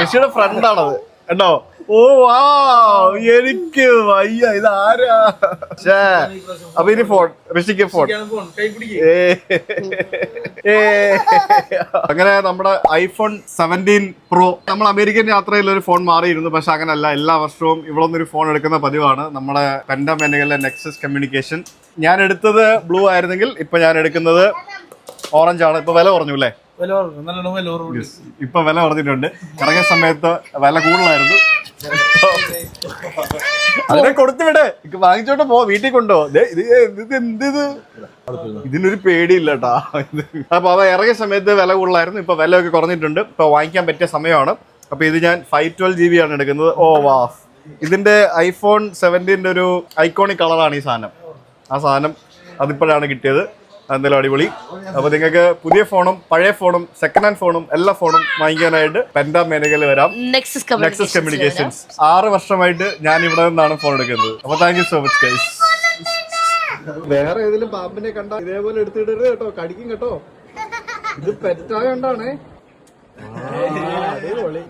ഋഷിയുടെ ഫ്രണ്ടാണത്. കേട്ടോ ഓ വാ എനിക്ക് വയ്യ. ഇത് ആരാ ഛേ. അപ്പൊ ഇനി ഫോൺ ഋഷിക്ക് ഫോൺ. അങ്ങനെ നമ്മുടെ ഐഫോൺ സെവന്റീൻ പ്രോ. നമ്മൾ അമേരിക്കൻ യാത്രയിൽ ഒരു ഫോൺ മാറിയിരുന്നു പക്ഷെ അങ്ങനല്ല. എല്ലാ വർഷവും ഇവിടെ നിന്നൊരു ഫോൺ എടുക്കുന്ന പതിവാണ്. നമ്മുടെ പെൻഡമെനുകളിലെ നെക്സസ് കമ്മ്യൂണിക്കേഷൻ. ഞാൻ എടുത്തത് ബ്ലൂ ആയിരുന്നെങ്കിൽ ഇപ്പൊ ഞാൻ എടുക്കുന്നത് ഓറഞ്ച് ആണ്. ഇപ്പൊ വില കുറഞ്ഞു അല്ലേ? ഇപ്പൊ വില കുറഞ്ഞിട്ടുണ്ട്. ഇറങ്ങിയ സമയത്ത് വില കൂടുതലായിരുന്നു. അതിനെ കൊടുത്തുവിടെ വാങ്ങിച്ചോട്ട് പോ വീട്ടിൽ കൊണ്ടോ. ദേ, ഇത് ഇത് എന്ത് ഇത്? ഇതിനൊരു പേടിയില്ല കേട്ടാ അപ്പൊ അവ ഇറങ്ങിയ സമയത്ത് വില കൂടുതലായിരുന്നു. ഇപ്പൊ വില ഒക്കെ കുറഞ്ഞിട്ടുണ്ട്. ഇപ്പൊ വാങ്ങിക്കാൻ പറ്റിയ സമയമാണ്. അപ്പൊ ഇത് ഞാൻ ഫൈവ് ട്വൽവ് ജി ബി ആണ് എടുക്കുന്നത്. ഓ വാ. ഇതിന്റെ ഐഫോൺ സെവന്റീന്റെ ഒരു ഐക്കോണിക് കളറാണ് ഈ സാധനം. ആ സാധനം അതിപ്പോഴാണ് കിട്ടിയത്. എന്തായാലും അടിപൊളി. അപ്പൊ നിങ്ങൾക്ക് പുതിയ ഫോണും പഴയ ഫോണും സെക്കൻഡ് ഹാൻഡ് ഫോണും എല്ലാ ഫോണും വാങ്ങിക്കാനായിട്ട് പെൻഡ മേനകയിൽ വരാം. നെക്സസ് കമ്മ്യൂണിക്കേഷൻസ് ആറ് വർഷമായിട്ട് ഞാൻ ഇവിടെ നിന്നാണ് ഫോൺ എടുക്കുന്നത്. അപ്പൊ thank you so much guys വേറെ ഏതെങ്കിലും പാമ്പിനെ കണ്ട ഇതേപോലെ എടുത്തിടരുത് കേട്ടോ. കടിക്കും കേട്ടോ. ഇത് പെറ്റായോണ്ടാണേ അടിപൊളി.